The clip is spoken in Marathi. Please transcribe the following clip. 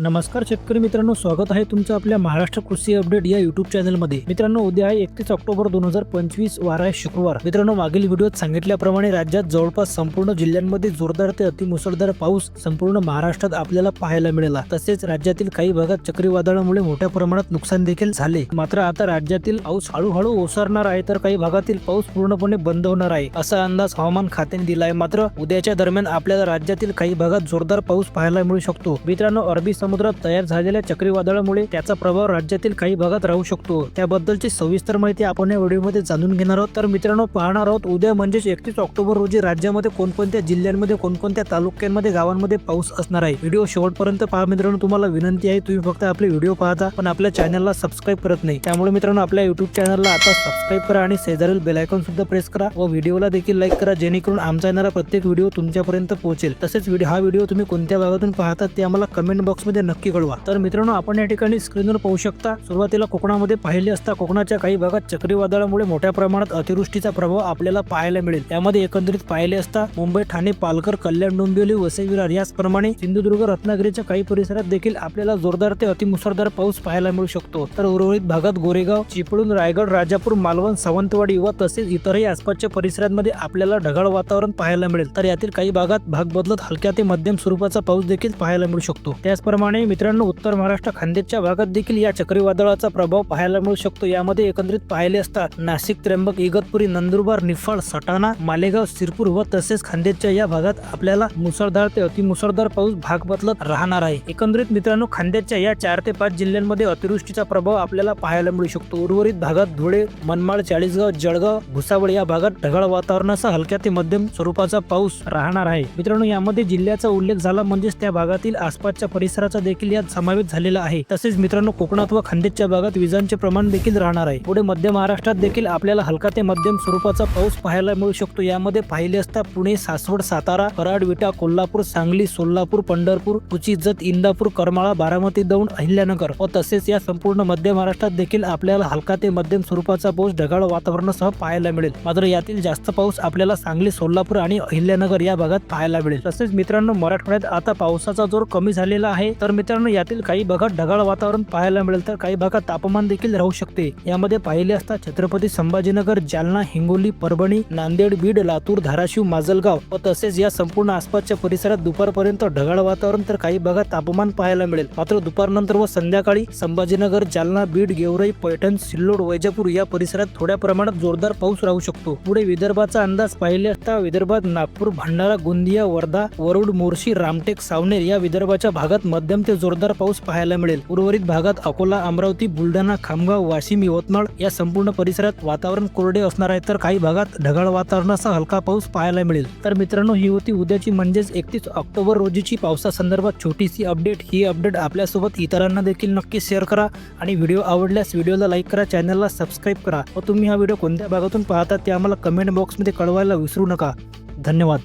नमस्कार शेतकरी मित्रांनो स्वागत आहे तुमचं आपल्या महाराष्ट्र कृषी अपडेट या युट्यूब चॅनलमध्ये मित्रांनो उद्या आहे एकतीस ऑक्टोबर दोन हजार पंचवीस वार आहे शुक्रवार. मित्रांनो मागील व्हिडिओत सांगितल्याप्रमाणे राज्यात जवळपास संपूर्ण जिल्ह्यांमध्ये जोरदार ते अतिमुसळधार पाऊस संपूर्ण महाराष्ट्रात आपल्याला पाहायला मिळाला. तसेच राज्यातील काही भागात चक्रीवादळामुळे मोठ्या प्रमाणात नुकसान देखील झाले. मात्र आता राज्यातील पाऊस हळूहळू ओसरणार आहे तर काही भागातील पाऊस पूर्णपणे बंद होणार आहे असा अंदाज हवामान खात्याने दिला आहे मात्र उद्याच्या दरम्यान आपल्याला राज्यातील काही भागात जोरदार पाऊस पाहायला मिळू शकतो. मित्रांनो अरबी समुद्रात तयार झालेल्या चक्रीवादळामुळे त्याचा प्रभाव राज्यातील काही भागात राहू शकतो. त्याबद्दलची सविस्तर माहिती आपण या व्हिडिओमध्ये जाणून घेणार आहोत. तर मित्रांनो पाहणार आहोत उद्या म्हणजेच एकतीस ऑक्टोबर रोजी राज्यामध्ये कोणकोणत्या जिल्ह्यांमध्ये कोणकोणत्या तालुक्यांमध्ये गावांमध्ये पाऊस असणार आहे? व्हिडिओ शेवटपर्यंत पहा मित्रांनो. तुम्हाला विनंती आहे तुम्ही फक्त आपले व्हिडिओ पाहता पण आपल्या चॅनलला सबस्क्राईब करत नाही. त्यामुळे मित्रांनो आपल्या युट्यूब चॅनलला आता सबस्क्राईब करा आणि शेजारील बेलायकॉन सुद्धा प्रेस करा व व्हिडिओला देखील लाईक करा जेणेकरून आमचा येणारा प्रत्येक व्हिडिओ तुमच्यापर्यंत पोहोचेल. तसेच हा व्हिडिओ तुम्ही कोणत्या भागातून पाहतात ते आम्हाला कमेंट बॉक्समध्ये नक्की कळवा. तर मित्रांनो आपण या ठिकाणी स्क्रीनवर पाहू शकता सुरुवातीला कोकणामध्ये पाहिले असता कोकणाच्या काही भागात चक्रीवादळामुळे मोठ्या प्रमाणात अतिवृष्टीचा प्रभाव आपल्याला पाहायला मिळेल. त्यामध्ये एकंदरीत पाहिले असता मुंबई ठाणे पालघर कल्याण डोंबिवली वसई विरार याचप्रमाणे सिंधुदुर्ग रत्नागिरीच्या काही परिसरात देखील आपल्याला जोरदार ते अतिमुसळधार पाऊस पाहायला मिळू शकतो. तर उर्वरित भागात गोरेगाव चिपळूण रायगड राजापूर मालवण सावंतवाडी व तसेच इतरही आसपासच्या परिसरांमध्ये आपल्याला ढगाळ वातावरण पाहायला मिळेल. तर यातील काही भागात भाग बदलत हलक्या ते मध्यम स्वरूपाचा पाऊस देखील पाहायला मिळू शकतो. त्याचप्रमाणे मित्रांनो उत्तर महाराष्ट्र खानदेशच्या भागात देखील या चक्रीवादळाचा प्रभाव पाहायला मिळू शकतो. यामध्ये एकंदरीत पाहिले असता नाशिक त्र्यंबक इगतपुरी नंदुरबार निफाड सटाणा मालेगाव सिरपूर व तसेच खानदेशच्या या भागात आपल्याला मुसळधार ते अतिमुसळधार पाऊस भाग बदलत राहणार आहे. एकंदरीत मित्रांनो खानदेशच्या या चार ते पाच जिल्ह्यांमध्ये अतिवृष्टीचा प्रभाव आपल्याला पाहायला मिळू शकतो. उर्वरित भागात धुळे मनमाड चाळीसगाव जळगाव भुसावळ या भागात ढगाळ वातावरणासह हलक्या ते मध्यम स्वरूपाचा पाऊस राहणार आहे. मित्रांनो यामध्ये जिल्ह्याचा उल्लेख झाला म्हणजेच त्या भागातील आसपासच्या परिसराचा देखील यात समावेश झालेला आहे. तसेच मित्रांनो कोकणात व खानदेशच्या भागात विजांचे प्रमाण देखील राहणार आहे. पुढे मध्य महाराष्ट्रात देखील आपल्याला हलका ते मध्यम स्वरूपाचा पाऊस पाहायला मिळू शकतो. यामध्ये पाहिले असता पुणे सासवड सातारा कराड विटा कोल्हापूर सांगली सोलापूर पंढरपूर कुची जत इंदापूर करमाळा बारामती दौंड अहिल्यानगर व तसेच या संपूर्ण मध्य महाराष्ट्रात देखील आपल्याला हलका ते मध्यम स्वरूपाचा पाऊस ढगाळ वातावरणासह पाहायला मिळेल. मात्र यातील जास्त पाऊस आपल्याला सांगली सोलापूर आणि अहिल्यानगर या भागात पाहायला मिळेल. तसेच मित्रांनो मराठवाड्यात आता पावसाचा जोर कमी झालेला आहे. तर मित्रांनो यातील काही भागात ढगाळ वातावरण पाहायला मिळेल तर काही भागात तापमान देखील राहू शकते. यामध्ये पाहिले असता छत्रपती संभाजीनगर जालना हिंगोली परभणी नांदेड बीड लातूर धाराशिव माजलगाव व तसेच या संपूर्ण आसपासच्या परिसरात दुपारपर्यंत ढगाळ वातावरण तर काही भागात तापमान पाहायला मिळेल. मात्र दुपारनंतर व संध्याकाळी संभाजीनगर जालना बीड गेवराई पैठण सिल्लोड वैजापूर या परिसरात थोड्या प्रमाणात जोरदार पाऊस राहू शकतो. पुढे विदर्भाचा अंदाज पाहिले असता विदर्भात नागपूर भंडारा गोंदिया वर्धा वरुड मोर्शी रामटेक सावनेर या विदर्भाच्या भागात मध्य मध्यम ते जोरदार पाऊस पाहायला मिळेल. उर्वरित भागात अकोला अमरावती बुलढाणा खामगाव वाशिम यवतमाळ या संपूर्ण परिसरात वातावरण कोरडे असणार आहे तर काही भागात ढगाळ वातावरणाचा हलका पाऊस पाहायला मिळेल. तर मित्रांनो ही होती उद्याची म्हणजेच एकतीस ऑक्टोबर रोजीची पावसासंदर्भात छोटीशी अपडेट. ही अपडेट आपल्यासोबत इतरांना देखील नक्की शेअर करा आणि व्हिडिओ आवडल्यास व्हिडिओला लाईक करा चॅनलला सबस्क्राईब करा. व तुम्ही हा व्हिडिओ कोणत्या भागातून पाहता ते आम्हाला कमेंट बॉक्समध्ये कळवायला विसरू नका. धन्यवाद.